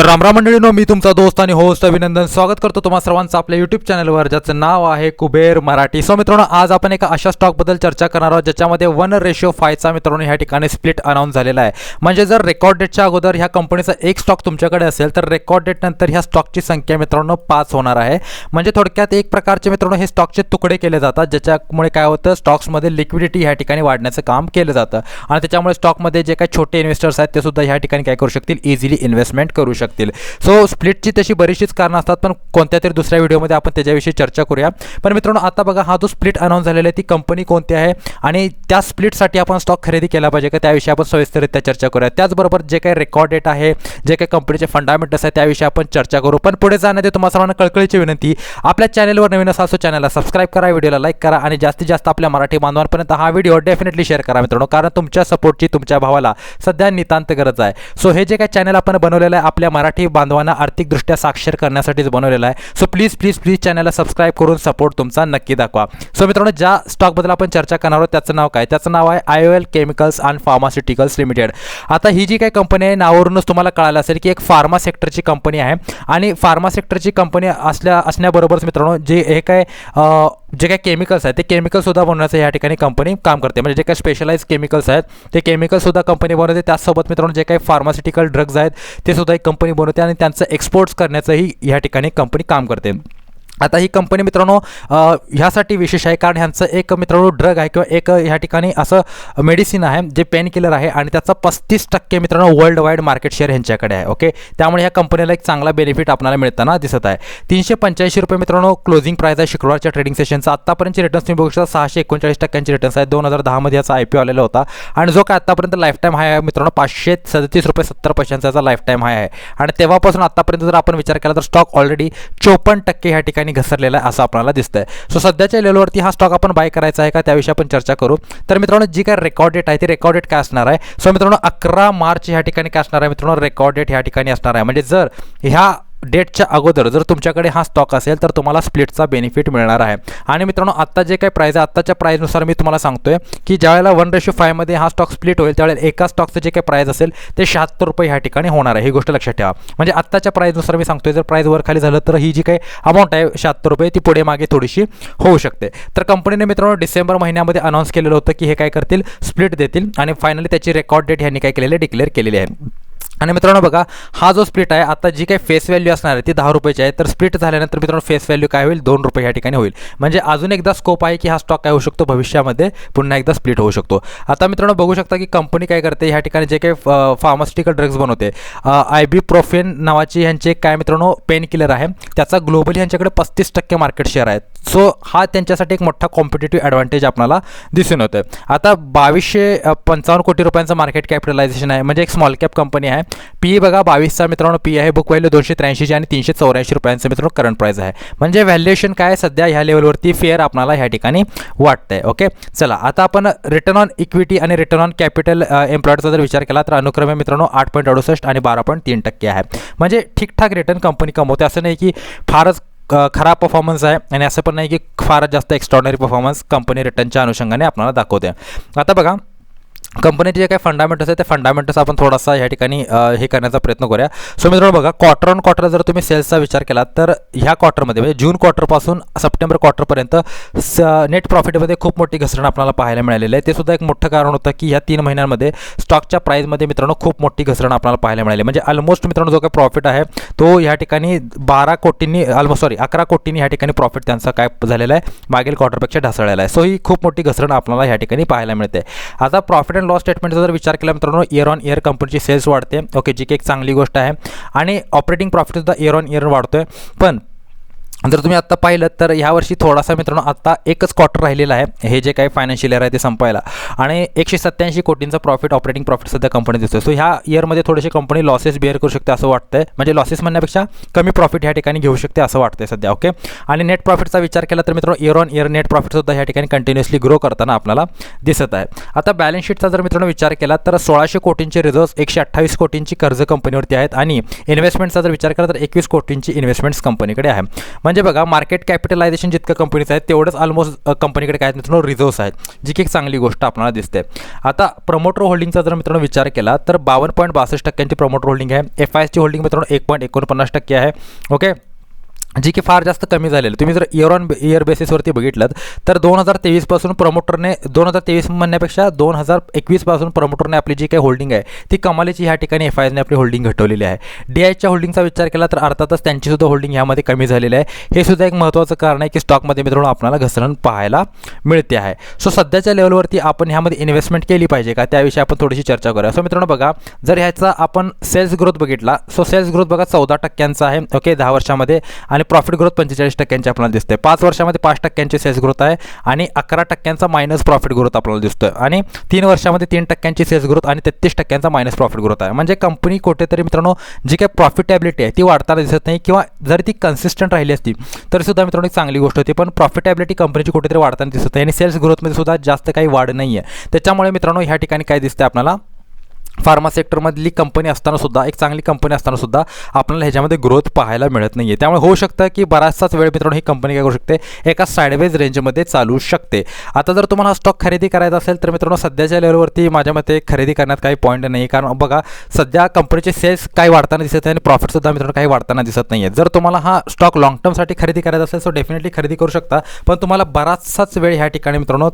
तर रामराम मंडळीनो मी तुमचा दोस्त आणि होस्ट अभिनंदन. स्वागत करतो तुम्हा सर्वांचं आपल्या यूट्यूब चॅनलवर ज्याचं नाव आहे कुबेर मराठी. सो मित्रांनो आज आपण एका अशा स्टॉकबद्दल चर्चा करणार आहोत ज्याच्यामध्ये वन रेशिओ फायचा मित्रांनो ह्या ठिकाणी स्प्लिट अनाऊन्स झालेला आहे. म्हणजे जर रेकॉर्ड डेटच्या अगोदर ह्या कंपनीचा एक स्टॉक तुमच्याकडे असेल तर रेकॉर्ड डेट नंतर ह्या स्टॉकची संख्या मित्रांनो पाच होणार आहे. म्हणजे थोडक्यात एक प्रकारचे मित्रांनो हे स्टॉकचे तुकडे केले जातात ज्याच्यामुळे काय होतं स्टॉक्समध्ये लिक्विडिटी ह्या ठिकाणी वाढण्याचं काम केलं जातं. आणि त्याच्यामुळे स्टॉकमध्ये जे काही छोटे इन्व्हेस्टर्स आहेत ते सुद्धा ह्या ठिकाणी काय करू शकतील? इझिली इन्व्हेस्टमेंट करू शकतात लागतील सो स्प्लिटची तशी बरीचशीच कारणं असतात पण कोणत्या तरी दुसऱ्या व्हिडिओमध्ये आपण त्याच्याविषयी चर्चा करूया. पण मित्रांनो आता बघा हा जो स्प्लिट अनाऊन्स झालेला आहे ती कंपनी कोणती आहे? आणि त्या स्प्लिटसाठी आपण स्टॉक खरेदी केला पाहिजे का? त्याविषयी आपण सविस्तररित्या चर्चा करूया. त्याचबरोबर जे काही रेकॉर्ड डेट आहे जे काही कंपनीचे फंडामेंटल्स आहे त्याविषयी आपण चर्चा करू. पण पुढे जाण्याआधी तुम्हाला सर्वांना कळकळीची विनंती आपल्या चॅनलवर नवीन असा असो चॅनलला सबस्क्राईब करा व्हिडिओला लाईक करा आणि जास्तीत जास्त आपल्या मराठी बांधवांपर्यंत हा व्हिडिओ डेफिनेटली शेअर करा मित्रांनो कारण तुमच्या सपोर्टची तुमच्या भावाला सध्या नितांत गरज आहे. सो हे जे काही चॅनल आपण बनवलेलं आहे आपल्या मराठी बांधवांना आर्थिकदृष्ट्या साक्षर करण्यासाठीच बनवलेला आहे. सो प्लीज प्लीज प्लीज चॅनलला सबस्क्राईब करून सपोर्ट तुमचा नक्की दाखवा. सो मित्रांनो ज्या स्टॉकबद्दल आपण चर्चा करणार आहोत त्याचं नाव काय? त्याचं नाव आहे I O L chemicals and pharmaceuticals limited आता ही जी काही कंपनी आहे नावावरूनच तुम्हाला कळालं असेल की एक फार्मा सेक्टरची कंपनी आहे. आणि फार्मा सेक्टरची कंपनी असल्या असण्याबरोबरच मित्रांनो जे हे काय जे काही केमिकल्स आहेत ते केमिकलसुद्धा बनवण्याचं या ठिकाणी कंपनी काम करते. म्हणजे जे काही स्पेशलाइज केमिकल्स आहेत ते केमिकलसुद्धा कंपनी बनवते. त्याचसोबत मित्रांनो जे काही फार्मास्युटिकल ड्रग्ज आहेत ते सुद्धा एक कंपनी बनवते आणि त्यांचं एक्सपोर्ट्स करण्याचंही या ठिकाणी कंपनी काम करते. आता ही कंपनी मित्रांनो ह्यासाठी विशेष आहे कारण ह्यांचं एक मित्रांनो ड्रग आहे किंवा एक ह्या ठिकाणी असं मेडिसिन आहे जे पेन किलर आहे आणि त्याचा पस्तीस टक्के मित्रांनो वर्ल्ड वाईड मार्केट शेअर ह्यांच्याकडे आहे ओके त्यामुळे ह्या कंपनीला एक चांगला बेनिफिट आपल्याला मिळताना दिसत आहे. तीनशे पंच्याऐंशी रुपये मित्रांनो क्लोजिंग प्राईस आहे शुक्रवारच्या ट्रेडिंग सेशनचा आत्तापर्यंतचे रिटर्न्स तुम्ही बघू शकता सहाशे एकोणचाळीस टक्क्यांचे रिटर्न्स आहे दोन हजार दहामध्ये याचा आय पी आलेला होता. आणि जो काय आत्तापर्यंत लाईफ टाईम हाय आहे मित्रांनो पाचशे सदतीस रुपये सत्तर पैशांचा याचा लाईफ टाईम हाय आहे. आणि तेव्हापासून आत्तापर्यंत जर आपण विचार केला तर स्टॉक ऑलरेडी चोपन्न टक्के ह्या ठिकाणी घसरलेला आहे असं आपल्याला दिसतंय. सो सध्याच्या लेवलवरती हा स्टॉक आपण बाय करायचा आहे का? त्याविषयी आपण चर्चा करू. तर मित्रांनो जी काय रेकॉर्ड डेट आहे ती रेकॉर्ड डेट काय असणार आहे? सो मित्रांनो अकरा मार्च ह्या ठिकाणी काय असणार आहे? मित्रांनो रेकॉर्ड डेट ह्या ठिकाणी असणार आहे. म्हणजे जर ह्या डेटच्या अगोदर जर तुमच्याकडे हा स्टॉक असेल तर तुम्हाला स्प्लिटचा बेनिफिट मिळणार आहे. आणि मित्रांनो आत्ता जे काही प्राईज आहे आत्ताच्या प्राईजनुसार मी तुम्हाला सांगतोय की ज्यावेळेला वन रेशो फायमध्ये हा स्टॉक स्प्लिट होईल त्यावेळेला एका स्टॉकचं जे काही प्राईज असेल ते शहात्तर रुपये ह्या ठिकाणी होणार आहे. ही गोष्ट लक्षात ठेवा. म्हणजे आत्ताच्या प्राईजनुसार मी सांगतोय जर प्राईज वर खाली झालं तर ही जी काही अमाऊंट आहे शहात्तर रुपये ती पुढे मागे थोडीशी होऊ शकते. तर कंपनीने मित्रांनो डिसेंबर महिन्यामध्ये अनाऊन्स केलेलं होतं की हे काय करतील स्प्लिट देतील. आणि फायनली त्याची रेकॉर्ड डेट ह्यांनी काय केलेली डिक्लेअर केलेली आहे. आणि मित्रांनो बघा हा जो स्प्लिट आहे आता जी काही फेस व्हॅल्यू असणार आहे ती दहा रुपयाची आहे. तर स्प्लिट झाल्यानंतर मित्रांनो फेस व्हॅल्यू काय होईल? दोन रुपये या ठिकाणी होईल. म्हणजे अजून एकदा स्कोप आहे की हा स्टॉक काय होऊ शकतो? भविष्यामध्ये पुन्हा एकदा स्प्लिट होऊ शकतो. आता मित्रांनो बघू शकता की कंपनी काय करते? ह्या ठिकाणी जे काही फार्मास्युटिकल ड्रग्ज बनवते. आय बी प्रोफेन नावाची ह्यांचे काय मित्रांनो पेन किलर आहे. त्याचा ग्लोबली ह्यांच्याकडे पस्तीस टक्के मार्केट शेअर आहे. सो हा त्यांच्यासाठी एक मोठा कॉम्पिटेटिव्ह ॲडव्हान्टेज आपल्याला दिसून होतं आता बावीसशे पंचावन्न कोटी रुपयांचं मार्केट कॅपिटलायझेशन आहे. म्हणजे एक स्मॉल कॅप कंपनी आहे. पी बघा बावीसचा मित्रांनो पी आहे. बुक व्हॅल्यू दोनशे त्र्याऐंशीची आणि तीनशे चौऱ्याऐंशी रुपयांचं मित्रांनो करंट प्राईस आहे. म्हणजे व्हॅल्युएशन काय सध्या ह्या लेवलवरती फेअर आपल्याला ह्या ठिकाणी वाटतंय. ओके चला आता आपण रिटर्न ऑन इक्विटी आणि रिटर्न ऑन कॅपिटल एम्प्लॉयडचा जर विचार केला तर अनुक्रमे मित्रांनो आठ पॉईंट अडुसष्ट आणि बारा पॉईंट तीन टक्के आहे. म्हणजे ठीकठाक रिटर्न कंपनी कमवते. असं नाही की फारच खराब परफॉर्मन्स आहे आणि असं पण नाही की फारच जास्त एक्स्ट्रॉर्डनरी परफॉर्मन्स कंपनी रिटर्नच्या अनुषंगाने आपल्याला दाखवते. आता बघा कंपनीचे जे काही फंडामेंटल्स आहे ते फंडामेंटल्स आपण थोडासा ह्या ठिकाणी हे करण्याचा प्रयत्न करूया. सो मित्रांनो बघा क्वार्टर ऑन क्वार्टर जर तुम्ही सेल्सचा विचार केला तर ह्या क्वार्टरमध्ये म्हणजे जून क्वार्टरपासून सप्टेंबर क्वार्टरपर्यंत स नेट प्रॉफिटमध्ये खूप मोठी घसरण आपल्याला पाहायला मिळालेली आहे. ते सुद्धा एक मोठं कारण होतं की ह्या तीन महिन्यांमध्ये स्टॉकच्या प्राईजमध्ये मित्रांनो खूप मोठी घसरण आपल्याला पाहायला मिळाली म्हणजे ऑलमोस्ट मित्रांनो जो काही प्रॉफिट आहे तो ह्या ठिकाणी बारा कोटींनी ऑलमोस्ट सॉरी अकरा कोटींनी ह्या ठिकाणी प्रॉफिट त्यांचा काय झालेला आहे मागील क्वार्टरपेक्षा ढासळलेला आहे. सो ही खूप मोठी घसरण आपल्याला ह्या ठिकाणी पाहायला मिळते. आता प्रॉफिट अँड लॉस स्टेटमेंटचा जर विचार केला मित्रांनो इयर ऑन इयर कंपनीची सेल्स वाढते. ओके जी की एक चांगली गोष्ट आहे. आणि ऑपरेटिंग प्रॉफिटसुद्धा इयर ऑन इयर वाढतो आहे पण जर तुम्ही आत्ता पाहिलं तर ह्यावर्षी थोडासा मित्रांनो आत्ता एकच क्वार्टर राहिलेला आहे. हे जे काही फायनान्शियल इयर आहे ते संपायला. आणि एकशे सत्त्याऐंशी कोटींचा प्रॉफिट ऑपरेटिंग प्रॉफिट सध्या कंपनी दिसतो सो ह्या इयरमध्ये थोडेसे कंपनी लॉसेस बिअर करू शकते असं वाटतंय. म्हणजे लॉसेस म्हणण्यापेक्षा कमी प्रॉफिट ह्या ठिकाणी घेऊ शकते असं वाटतंय सध्या ओके आणि नेट प्रॉफिटचा विचार केला तर मित्रांनो इयर ऑन इयर नेट प्रॉफिटसुद्धा ह्या ठिकाणी कंटिन्युअसली ग्रो करताना आपल्याला दिसत आहे. आता बॅलन्स शीटचा जर मित्रांनो विचार केला तर सोळाशे कोटींचे रिझर्व्स एकशे अठ्ठावीस कोटींची कर्ज कंपनीवरती आहेत. आणि इन्व्हेस्टमेंटचा जर विचार केला तर एकवीस कोटींची इन्व्हेस्टमेंट्स कंपनीकडे आहे. म्हणजे बघा मार्केट कॅपिटलायझेशन जितकं कंपनीचं आहे तेवढंच ऑलमोस्ट कंपनीकडे काय मित्रांनो रिझर्व्स आहेत. जी की एक चांगली गोष्ट आपल्याला दिसते. आता प्रमोटर होल्डिंगचा जर मित्रांनो विचार केला तर बावन्न पॉईंट बासष्ट टक्क्यांची प्रमोटर होल्डिंग आहे. एफ आय एसची होल्डिंग मित्रांनो एक पॉईंट एकोणपन्नास टक्के आहे. ओके जी की फार जास्त कमी झालेलं. तुम्ही जर इयर ऑन इयर बेसिसवरती बघितलं तर दोन हजार तेवीसपासून प्रमोटरने दोन हजार तेवीस म्हणण्यापेक्षा दोन हजार एकवीसपासून प्रमोटरने आपली जी काही होल्डिंग आहे ती कमालीची ह्या ठिकाणी एफ आय एसने आपली होल्डिंग घटवलेली आहे. डी आयच्या होल्डिंगचा विचार केला तर अर्थातच त्यांचीसुद्धा होल्डिंग ह्यामध्ये कमी झालेली आहे. हे सुद्धा एक महत्त्वाचं कारण आहे की स्टॉकमध्ये मित्रांनो आपल्याला घसरण पाहायला मिळते आहे. सो सध्याच्या लेवलवरती आपण ह्यामध्ये इन्व्हेस्टमेंट केली पाहिजे का? त्याविषयी आपण थोडीशी चर्चा करूया. सो मित्रांनो बघा जर ह्याचा आपण सेल्स ग्रोथ बघितला सो सेल्स ग्रोथ बघा चौदा टक्क्यांचा आहे ओके दहा वर्षामध्ये. आणि आणि प्रॉफिट ग्रोथ पंचेचाळीस टक्क्यांची आपल्याला दिसते पाच वर्षामध्ये पाच टक्क्यांची सेल्स ग्रोथ आहे आणि अकरा टक्क्यांचा मायनस प्रॉफिट ग्रोथ आपल्याला दिसतोय. आणि तीन वर्षामध्ये तीन टक्क्यांची सेल्स ग्रोथ आणि तेहतीस टक्क्यांचा मायनस प्रॉफिट ग्रोथ आहे. म्हणजे कंपनी कुठेतरी मित्रांनो जी काही प्रॉफिटॅबिलिटी आहे ती वाढताना दिसत नाही किंवा जर ती कन्सिस्टंट राहिली असती तर सुद्धा मित्रांनो एक चांगली गोष्ट होती. पण प्रॉफिटॅबिलिटी कंपनीची कुठेतरी वाढताना दिसत नाही आणि सेल्स ग्रोथमध्ये सुद्धा जास्त काही वाढ नाही आहे त्याच्यामुळे मित्रांनो ह्या ठिकाणी काय दिसतं आपल्याला? फार्मा सेक्टरमधली कंपनी असताना सुद्धा एक चांगली कंपनी असताना सुद्धा आपल्याला ह्याच्यामध्ये ग्रोथ पाहायला मिळत नाही आहे त्यामुळे होऊ शकतं की बराचसाच वेळ मित्रांनो ही कंपनी काय करू शकते? एका साईडवेज रेंजमध्ये चालू शकते. आता जर तुम्हाला हा स्टॉक खरेदी करायचा असेल तर मित्रांनो सध्याच्या लेवलवरती माझ्या मते खरेदी करण्यात काही पॉईंट नाही कारण बघा सध्या कंपनीचे सेल्स काही वाढताना दिसत आहे आणि प्रॉफिटसुद्धा मित्रांनो काही वाढताना दिसत नाही आहे जर तुम्हाला हा स्टॉक लॉंग टर्मसाठी खरेदी करायचा असेल तर डेफिनेटली खरेदी करू शकता. पण तुम्हाला बराचसाच वेळ ह्या ठिकाणी मित्रांनो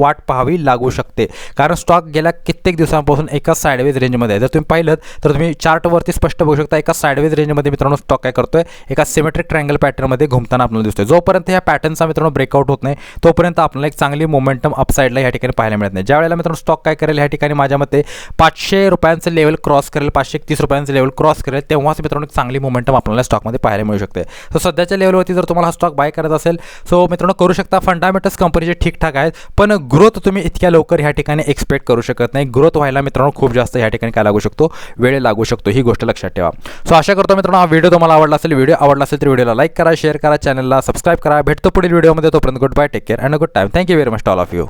वाट पाहावी लागू शकते. कारण स्टॉक गेल्या कित्येक दिवसांपासून एका साईडवेज रेंजमध्ये आहे. जर तुम्ही पाहिलं तर तुम्ही चार्टवरती स्पष्ट बघू शकता एका साईडवेज रेंजमध्ये मित्रांनो स्टॉक काय करतोय? एका सिमेट्रिक ट्रँगल पॅटर्नमध्ये घुमताना आपल्याला दिसतोय. जोपर्यंत ह्या पॅटर्नचा मित्रांनो ब्रेकआउट होत नाही तोपर्यंत आपल्याला एक चांगली मोमेंटम अपसाईडला या ठिकाणी पाहायला मिळत नाही. ज्या वेळेला मित्रांनो स्टॉक काय करेल ह्या ठिकाणी माझ्या मते पाचशे रुपयांचं लेवल क्रॉस करेल पाचशे तीस रुपयांचं लेवल क्रॉस करेल तेव्हाच मित्रांनो एक चांगली मोमेंटम आपल्याला स्टॉकमध्ये पाहायला मिळू शकते. सो सध्याच्या लेवलवरती जर तुम्हाला हा स्टॉक बाय करायचा असेल सो मित्रांनो करू शकता फंडामेंटल्स कंपनीचे ठीकठाक आहेत पण ग्रोथ तुम्ही इतक्या लवकर ह्या ठिकाणी एक्सपेक्ट करू शकत नाही. ग्रोथ व्हायला मित्रांनो खूप जास्त ह्या ठिकाणी काय लागू शकतो? वेळ लागू शकतो. ही गोष्ट लक्षात ठेवा. सो आशा करतो मित्रांनो हा व्हिडिओ तुम्हाला आवडला असेल व्हिडिओ आवडला असेल तर व्हिडिओला लाईक करा शेअर करा चॅनलला सबस्क्राईब करा. भेटतो पुढील व्हिडिओमध्ये तोपर्यंत good bye take care and good time thank you very much all of you